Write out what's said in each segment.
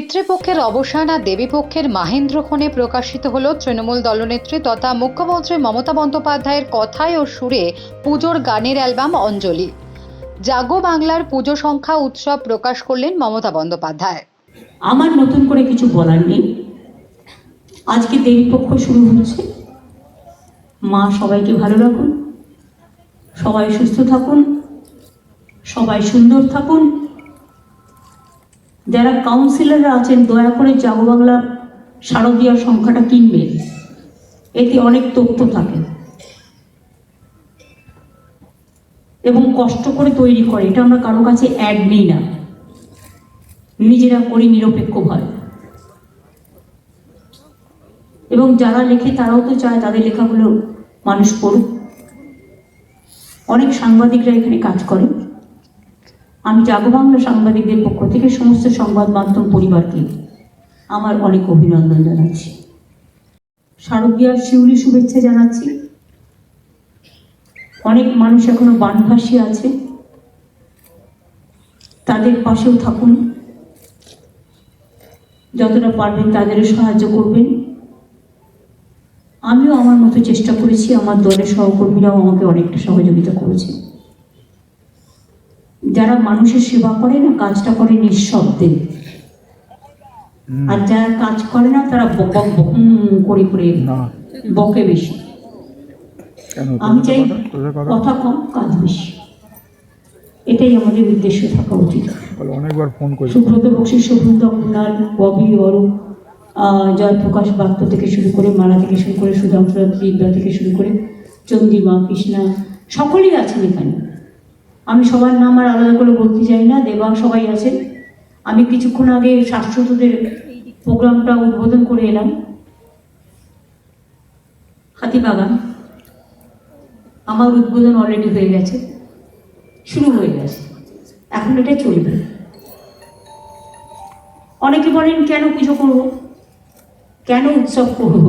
পিতৃপক্ষের অবসান আর দেবীপক্ষের মাহেন্দ্রক্ষণে প্রকাশিত হল তৃণমূল দলনেত্রী তথা মুখ্যমন্ত্রী মমতা বন্দ্যোপাধ্যায়ের কথায় ও সুরে পুজোর গানের অ্যালবাম অঞ্জলি। জাগো বাংলার পুজো সংখ্যা উৎসব প্রকাশ করলেন মমতা বন্দ্যোপাধ্যায়। আমার নতুন করে কিছু বলার নেই। আজকে দেবীপক্ষ শুরু হচ্ছে। মা সবাইকে ভালো রাখুন। সবাই সুস্থ থাকুন। সবাই সুন্দর থাকুন। যারা কাউন্সিলররা আছেন, দয়া করে জাগো বাংলা শারদীয় সংখ্যাটা কিনবেন। এতে অনেক তথ্য থাকে। এবং কষ্ট করে তৈরি করে, এটা আমরা কারও কাছে অ্যাড নিই না। নিজেরা করি নিরপেক্ষভাবে এবং যারা লেখে, তারাও তো চায় তাদের লেখাগুলো মানুষ পড়ুক। অনেক সাংবাদিকরা এখানে কাজ করে। আমি জাগো বাংলা সাংবাদিকদের পক্ষ থেকে সমস্ত সংবাদ মাধ্যম পরিবারকে। আমার অনেক অভিনন্দন জানাচ্ছি। শারদীয়ার শিউলি শুভেচ্ছা জানাচ্ছি। অনেক মানুষ এখনও বানভাসী আছে। তাদের পাশেও থাকুন। যতটা পারবেন তাদেরও সাহায্য করবেন। আমিও আমার মতো চেষ্টা করেছি, আমার দলের সহকর্মীরাও আমাকে অনেকটা সহযোগিতা করেছে। যারা মানুষের সেবা করে না কাজটা করে নিঃশব্দে। আর যারা কাজ করে না তারা বক বক করে করে বকে বেশি। আমি চাই কথা কম কাজ বেশি। এটাই আমাদের উদ্দেশ্য থাকা উচিত। অনেকবার ফোন করি সুব্রত বক্সী শুভ্রত কুণাল ববি অরূপ আহ, জয়প্রকাশ বাক্য থেকে শুরু করে মালা থেকে শুরু করে সুধাংশু বিদ্যা থেকে শুরু করে চন্দ্রিমা কৃষ্ণা সকলেই আছেন এখানে। আমি সবার নাম আর আলাদা করে বলতে চাই না, দেবা সবাই আছেন। আমি কিছুক্ষণ আগে শাশ্বতদের প্রোগ্রামটা উদ্বোধন করে এলাম। হাতিবাগান আমার উদ্বোধন অলরেডি হয়ে গেছে। শুরু হয়ে গেছে। এখন এটা চলবে। অনেকে বলেন, কেন পুজো করব? কেন উৎসব করব?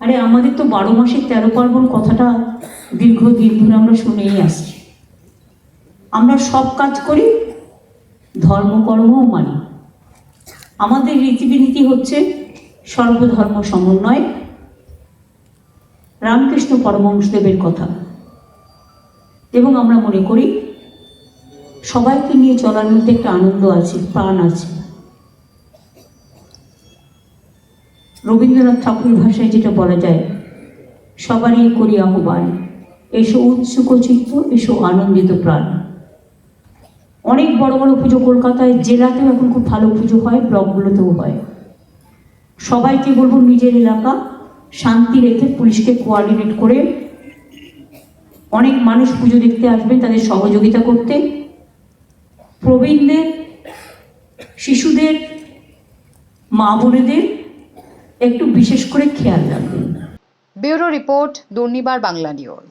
আরে, আমাদের তো বারো মাসের তেরো পার্বণ কথাটা দীর্ঘদিন ধরে আমরা শুনেই আসছি। আমরা সব কাজ করি ধর্মকর্মও মানি। আমাদের রীতিবিনীতি হচ্ছে সর্বধর্ম সমন্বয়। রামকৃষ্ণ পরমহংসদেবের কথা। এবং আমরা মনে করি, সবাইকে নিয়ে চলার মধ্যে একটা আনন্দ আছে, প্রাণ আছে। রবীন্দ্রনাথ ঠাকুর ভাষায় যেটা বলা যায়, সবারই করি আহ্বান এসো উৎসুক চিত্ত, এসো আনন্দিত প্রাণ। অনেক বড় বড় পুজো কলকাতায়, জেলাতেও এখন খুব ভালো পুজো হয়, ব্লকগুলোতেও হয়। সবাইকে বলব নিজের এলাকা শান্তি রেখে পুলিশকে কোয়ার্ডিনেট করে অনেক মানুষ পুজো দেখতে আসবেন তাদের সহযোগিতা করতে। প্রবীণদের, শিশুদের, মা বোনেদের একটু বিশেষ করে খেয়াল রাখবেন। Bureau report Durnibar Bangla news.